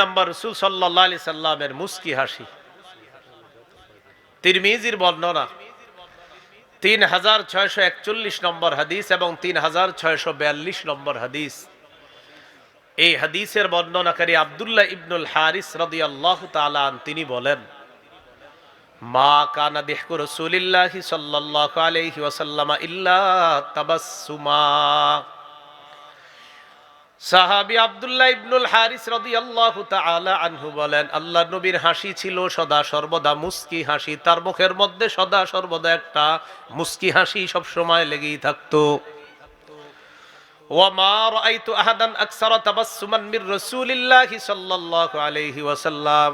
Number রসুল সাল্লাহ সাল্লামের মুস্কি হাসি। তিরমিজির বর্ণনা তিন হাজার ছয়শো একচল্লিশ নম্বর হাদিস এবং তিন হাজার ছয়শো বিয়াল্লিশ নম্বর হাদিস। এই হাদিসের বর্ণনাকারী আবদুল্লাহ ইবনুল হারিস রদি আল্লাহ তালান তিনি বলেন, মা কানা দেহকু রসুলিল্লাহি ইল্লা তাবাসসুমা। সাহাবি আবদুল্লাহ ইবনুল হারিস রাদিয়াল্লাহু তাআলা আনহু বলেন আল্লাহ নবীর হাসি ছিল সদা সর্বদা মুস্কি হাসি, তার মুখের মধ্যে সদা সর্বদা একটা মুস্কি হাসি সব সময় লেগেই থাকতো। ওয়ামা রাআইতু আহাদান আকসারা তাবাসসুমান মির রাসূলিল্লাহি আলাইহি ওয়াসাল্লাম।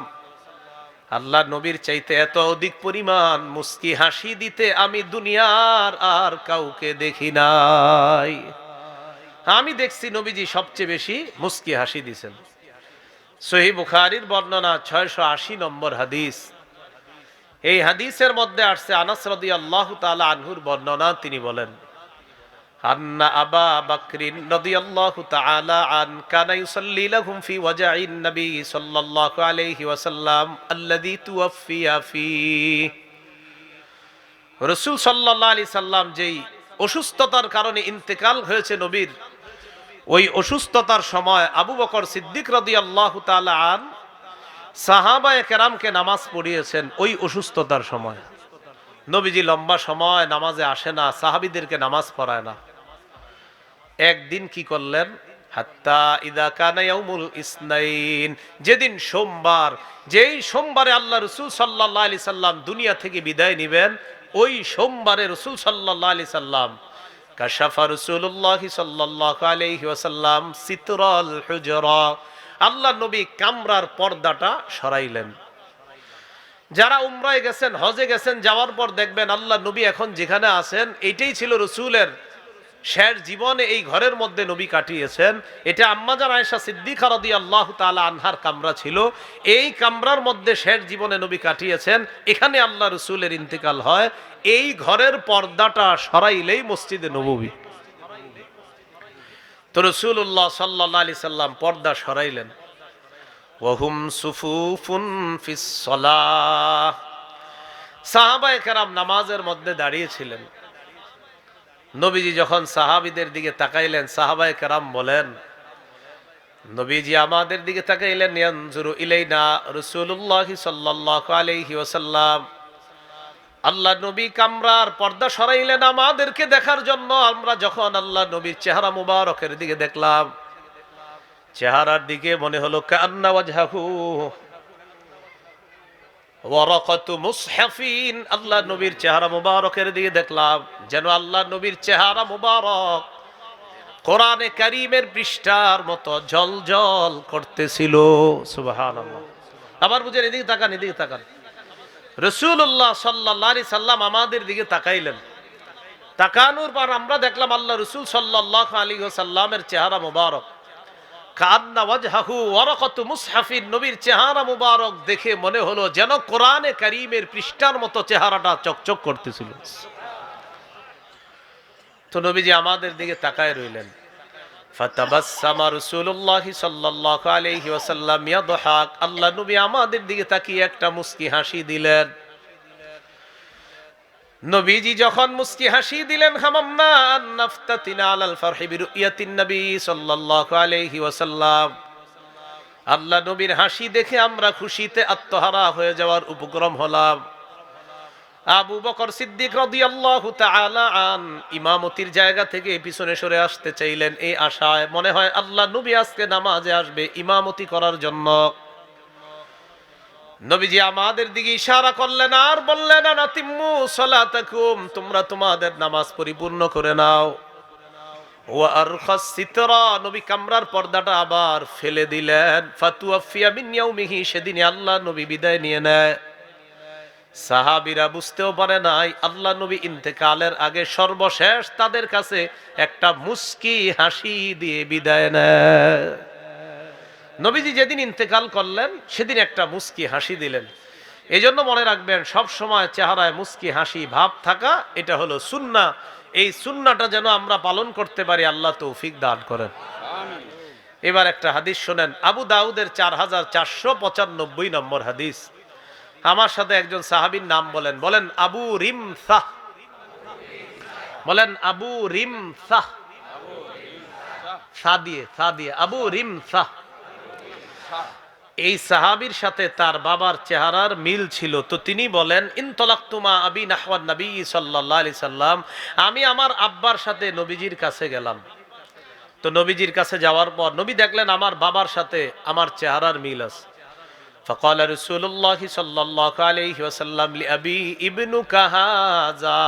আল্লাহ নবীর চাইতে এত অধিক পরিমাণ মুস্কি হাসি দিতে আমি দুনিয়ার আর কাউকে দেখি নাই। আমি দেখছি নবীজি সবচেয়ে বেশি মুস্কি হাসি দিছেন সহি বুখারির বর্ণনা ছয়শো আশি নম্বর হাদিস। এই হাদিসের মধ্যে আসছে আনাস আল্লাহ তালা আনহুর বর্ণনা, তিনি বলেন, আন্না আবা রাদিয়াল্লাহু তাআলা আন নবী আলাইহি ওয়াসাল্লাম যেই অসুস্থতার কারণে ইন্তেকাল হয়েছে নবীর ওই অসুস্থতার সময় আবু বকর সিদ্দিক রাদিয়াল্লাহু তাআলা আন সাহাবায়ে কেরামকে নামাজ পড়িয়েছেন ওই অসুস্থতার সময়। নবীজি লম্বা সময় নামাজে আসে না, সাহাবিদেরকে নামাজ পড়ায় না। একদিন কি করলেন? যেদিন সোমবার, যেই সোমবারে আল্লাহ রসুল সাল্লাহ আলি সাল্লাম দুনিয়া থেকে বিদায় নিবেন, ওই সোমবারে রসুল সাল্লাহ আলি সাল্লাম কাশাফা রসুল্লাহ সাল্লাহ আলাইহি ওয়াসাল্লাম সিতরল হুজরা। আল্লাহ নবী কামরার পর্দাটা সরাইলেন। যারা উমরায় গেছেন, হজে গেছেন, যাওয়ার পর দেখবেন আল্লাহ নবী এখন যেখানে আছেন, এটাই ছিল রসুলের শেষ জীবনে এই ঘরের মধ্যে নবী কাটিয়েছেন। এটা আম্মাজান আয়েশা সিদ্দিকা রদি আল্লাহ তালা আনহার কামরা ছিল। এই কামরার মধ্যে শেষ জীবনে নবী কাটিয়েছেন। এখানে আল্লাহ রসুলের ইন্তেকাল হয়। এই ঘরের পর্দাটা সরাইলেই মসজিদে নবী তো রসুল্লাহ সাল্লাহ আলি সাল্লাম পর্দা সরাইলেন। ওহুম সুফুফুন ফিসলাহ সাহাবায়ে নামাজের মধ্যে দাঁড়িয়েছিলেন নবীজি যখন সাহাবিদের দিকে তাকাইলেন, সাহাবায়ে কেরাম বলেন, নবীজি আমাদের দিকে তাকাইলেন, ইয়ানজুরু ইলাইনা রাসূলুল্লাহি সাল্লাল্লাহু আলাইহি ওয়াসাল্লাম। আল্লাহ নবী কামরার পর্দা সরাইলেন আমাদেরকে দেখার জন্য। আমরা যখন আল্লাহ নবীর চেহারা মুবারকের দিকে দেখলাম, চেহারার দিকে মনে হলো কান্না মুসহাফিন আল্লাহ নবীর চেহারা মুবারকের দিকে দেখলাম। যেন আল্লাহ নবীর চেহারা মুবারক কোরআনে কারিমের পৃষ্ঠার মতো জল জল করতেছিল। সুবহানাল্লাহ। আবার বুঝেন, এদিকে তাকান এদিকে তাকান। রসুল্লাহ সাল্লাহ সাল্লাম আমাদের দিকে তাকাইলেন। তাকানোর পর আমরা দেখলাম আল্লাহ রসুল সাল্লাহ আলী সাল্লামের চেহারা মুবারক। মুসহাফিন, নবীর চেহারা দেখে মনে হলো যেন পৃষ্ঠার মতো চেহারাটা চকচক করতেছিল। তো নবীজি আমাদের দিকে তাকায় রইলেন। আল্লাহ নবী আমাদের দিকে তাকিয়ে একটা মুস্কি হাসি দিলেন। নবীজি যখন মুস্কি হাসি দিলেন আল্লাহ নবীর হাসি দেখে আমরা খুশিতে আত্মহারা হয়ে যাওয়ার উপক্রম হলাম। আবু বকর সিদ্দিক আন ইমামতির জায়গা থেকে পিছনে সরে আসতে চাইলেন। এই আশায় মনে হয় আল্লাহ নবী আজকে নামাজে আসবে ইমামতি করার জন্য। নবীজি আমাদের দিকে ইশারা করলেন, আর বললেন আনাতিম্মু সালাতাকুম, তোমরা তোমাদের নামাজ পরিপূর্ণ করে নাও। নবী কামরার পর্দাটা আবার ফেলে দিলেন। ফাতুয়াফিয়া মিন ইয়াউমিহি সেদিনে আল্লাহ নবী বিদায় নিয়ে নেয়। সাহাবিরা বুঝতেও পারে নাই, আল্লাহ নবী ইন্তেকালের আগে সর্বশেষ তাদের কাছে একটা মুস্কি হাসি দিয়ে বিদায় নেয়। নবীজি যেদিন ইন্তেকাল করলেন, সেদিন একটা মুস্কি হাসি দিলেন। এই জন্য মনে রাখবেন, সব সময় চেহারায় মুস্কি হাসি, ভাব থাকা, এটা হলো সুন্না। এই সুন্নাটা যেন আমরা পালন করতে পারি, আল্লাহ তৌফিক দান করেন। এবার একটা হাদিস শোনেন। আবু দাউদের চার হাজার চারশো পঁচানব্বই নম্বর হাদিস। আমার সাথে একজন সাহাবীর নাম বলেন। বলেন, আবু রিম সাহ বলেন, আবু রিম সাহ সা দিয়ে সা দিয়ে, আবু রিম সাহ এই সাহাবীর সাথে তার বাবার চেহারার মিল ছিল তো তিনি বলেন ইনতলাক্তুমা আবি নাহওয়ান নবী সাল্লাল্লাহু আলাইহি সাল্লাম আমি আমার আব্বার সাথে নবীজির কাছে গেলাম তো নবীজির কাছে যাওয়ার পর নবী দেখলেন আমার বাবার সাথে আমার চেহারার মিল আছে فقال رسول الله صلى الله عليه وسلم لأبي ابنك هذا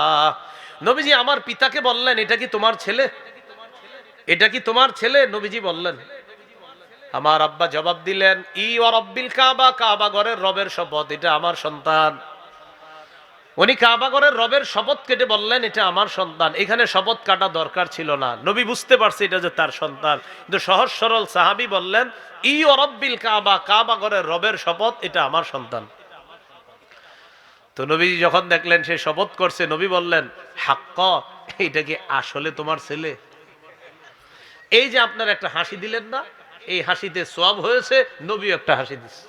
নবীজি আমার পিতাকে বললেন এটা কি তোমার ছেলে এটা কি তোমার ছেলে নবীজি বললেন আমার আব্বা জবাব দিলেন, ই ও রব্বিল কাবা কাবা ঘরের রবের শপথ, এটা আমার সন্তান। উনি কাবা ঘরের রবের শপথ কেটে বললেন, এটা আমার সন্তান। এখানে শপথ কাটা দরকার ছিল না। নবী বুঝতে পারছে এটা যে তার সন্তান। কিন্তু সহজ সরল সাহাবি বললেন, ই ও রব্বিল কাবা কাবা ঘরের রবের শপথ, এটা আমার সন্তান। তো নবী যখন দেখলেন সে শপথ করছে, নবী বললেন, হাক্ক এটা কি আসলে তোমার ছেলে? এই যে আপনার একটা হাসি দিলেন না? এই হাসিতে সব হয়েছে নবী একটা হাসি দিচ্ছে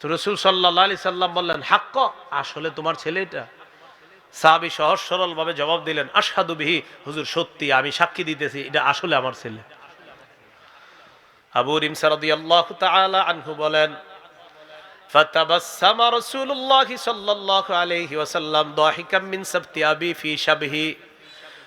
তো রসুল সাল্লাহ আলি সাল্লাম বললেন হাক্ক আসলে তোমার ছেলে এটা সাহাবি সহজ সরল ভাবে জবাব দিলেন আসাদু বিহি হুজুর সত্যি আমি সাক্ষী দিতেছি এটা আসলে আমার ছেলে আবু রিমসারদি আল্লাহ আনহু বলেন فتبسم رسول الله صلى الله عليه وسلم ضاحكا من سبت أبي في شبهه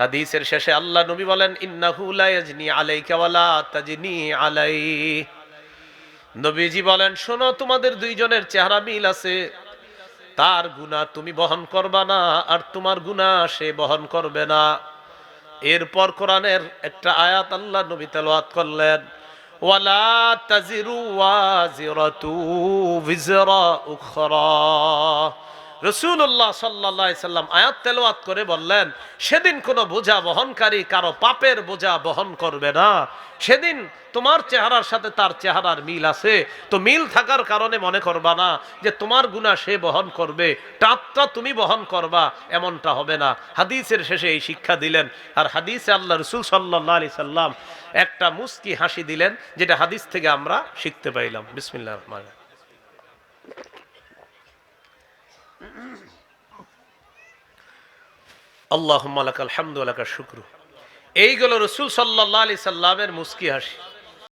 হাদিসের শেষে আল্লাহ নবী বলেন, ইন্নাহু লা ইয়াজনি আলাইকা ওয়ালা তাজনি আলাই। নবীজি বলেন, শোনো, তোমাদের দুইজনের চেহারা মিল আছে। তার গুণা তুমি বহন করবা না, আর তোমার গুণা সে বহন করবে না। এরপর কোরআনের একটা আয়াত আল্লাহ নবী তেলাওয়াত করলেন, ওয়ালা তাজিরু ওয়াজিরাতু বিজরা উখরা। রসুল্লাহ সাল্লাহ সাল্লাম আয়াত তেলাওয়াত করে বললেন, সেদিন কোনো বোঝা বহনকারী কারও পাপের বোঝা বহন করবে না। সেদিন তোমার চেহারার সাথে তার চেহারার মিল আছে। তো মিল থাকার কারণে মনে করবা না যে তোমার গুণা সে বহন করবে। টাপটা তুমি বহন করবা, এমনটা হবে না। হাদিসের শেষে এই শিক্ষা দিলেন। আর হাদিসে আল্লাহ রসুল সাল্লাহ আলি সাল্লাম একটা মুস্কি হাসি দিলেন, যেটা হাদিস থেকে আমরা শিখতে পাইলাম। বিসমিল্লাহ রহমান আল্লাহ লাকাল হামদু শুক্র। এইগুলো রসুল সাল্লাহ আলি সাল্লামের মুস্কি হাসি।